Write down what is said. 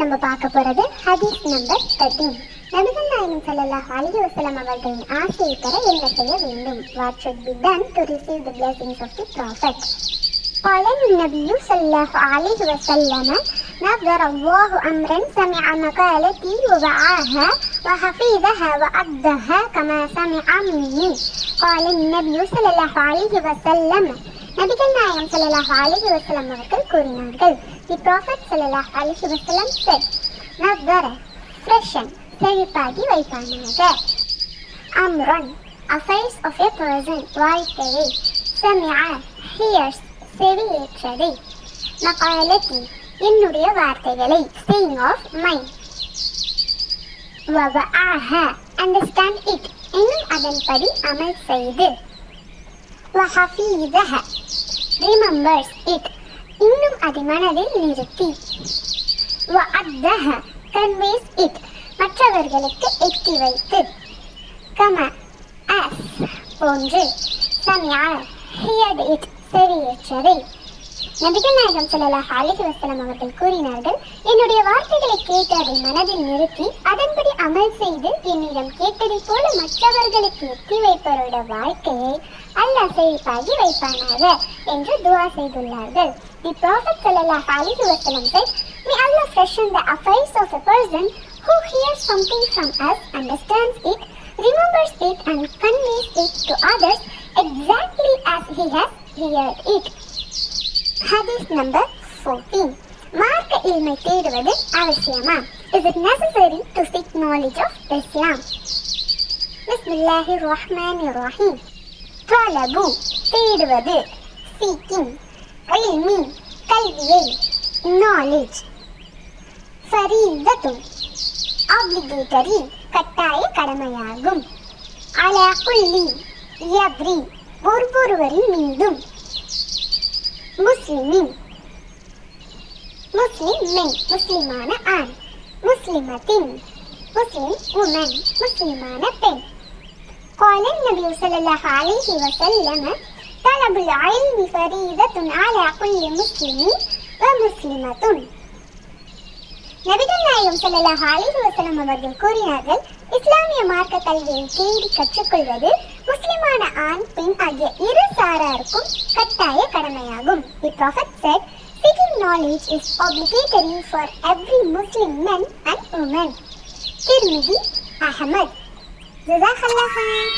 நம்ம பார்க்க போறது ஹதீஸ் நம்பர் தேர்ட்டீன் நபிகள் நாயகம் ஸல்லல்லாஹு அலைஹி வஸல்லம் அவர்களின் ஆசையை பெற என்ன செய்ய வேண்டும் what should be done to receive the blessings of the prophet قال النبي صلى الله عليه وسلم نظر الله أمرا سمع مقالتي ووعاها وحفظها وأدها كما سمع مني قال النبي صلى الله عليه وسلم நபிகள் நாயம் ஸல்லல்லாஹு அலைஹி வசலம் அவர்கள் கூறினார்கள். தி ப்ராஃபட் ஸல்லல்லாஹு அலைஹி வசலம் செட் நவ்வர ஃப்ரெஷன் செழிப்பாகி வைப்பானாக. அம்ரன் அஃபைர்ஸ் ஆஃப் எ பர்சன் வாழ்க்கையை செமியா ஹியர்ஸ் செவியேற்றதை. மகாலத்தி என்னுடைய வார்த்தைகளை ஸ்டேயிங் ஆஃப் மைண்ட் வவ ஆஹ அண்டர்ஸ்டாண்ட் இட் இன்னும் அதன்படி அமல் செய்து. வஹஃபீதஹ ரிமம்பர்ஸ் இட் இன்னும் அதை மனதில் நிறுத்தி கன்வேஸ் இட் மற்றவர்களுக்கு எட்டி வைத்து. கம அஸ் போன்று சமியா ஹியர்ட் இட் சரியேற்றதை நபிகள் நாயகம் ஸல்லல்லாஹு அலிஹி வசலம் அவர்கள் கூறினார்கள் என்னுடைய வார்த்தைகளை கேட்டு அதை மனதில் நிறுத்தி அதன்படி அமல் செய்து என்னிடம் கேட்டதைப் போல மற்றவர்களுக்கு எட்டி வைப்பவருடைய வாழ்க்கையை அல்லாஹ் செழிப்பாகி வைப்பானாக என்று துஆ செய்துள்ளார்கள் தி ப்ராஃபட் ஸல்லல்லாஹு அலைஹி வஸல்லம் said may Allah freshen the affairs of a person who hears something from us understands it remembers it and conveys it to others exactly as he has heard it ஹதீஸ் நம்பர் ஃபோர்டீன் மார்க்க இல்மை தேடுவது அவசியமா is it necessary to seek knowledge of Islam பிஸ்மில்லாஹி ரஹ்மான் ரஹீம் தொலபு தேடுவது. Seeking இல்மி கல்வியை knowledge ஃபரீதத்து obligatory கட்டாய கடமையாகும். அலா குல்லி யப்ரி ஒவ்வொருவரின் மீதும். முஸ்லிமின் முஸ்லிம் மென் முஸ்லிமான ஆண் முஸ்லிமத்தின் முஸ்லிம் உமன் முஸ்லிமான பெண். قال النبي صلى الله عليه وسلم طلب العلم فريضة على كل مسلم ومسلمة நபிகள் நாயகம் ஸல்லல்லாஹு அலைஹி வஸல்லம் அவர்கள் கூறினார்கள் இஸ்லாமிய மார்க்க கல்வியை தேடி கற்றுக்கொள்வது முஸ்லிமான ஆண் பெண் ஆகிய இரு சாராருக்கும் கட்டாய கடமையாகும் the prophet said seeking knowledge is obligatory for every muslim man and woman جزاك الله خير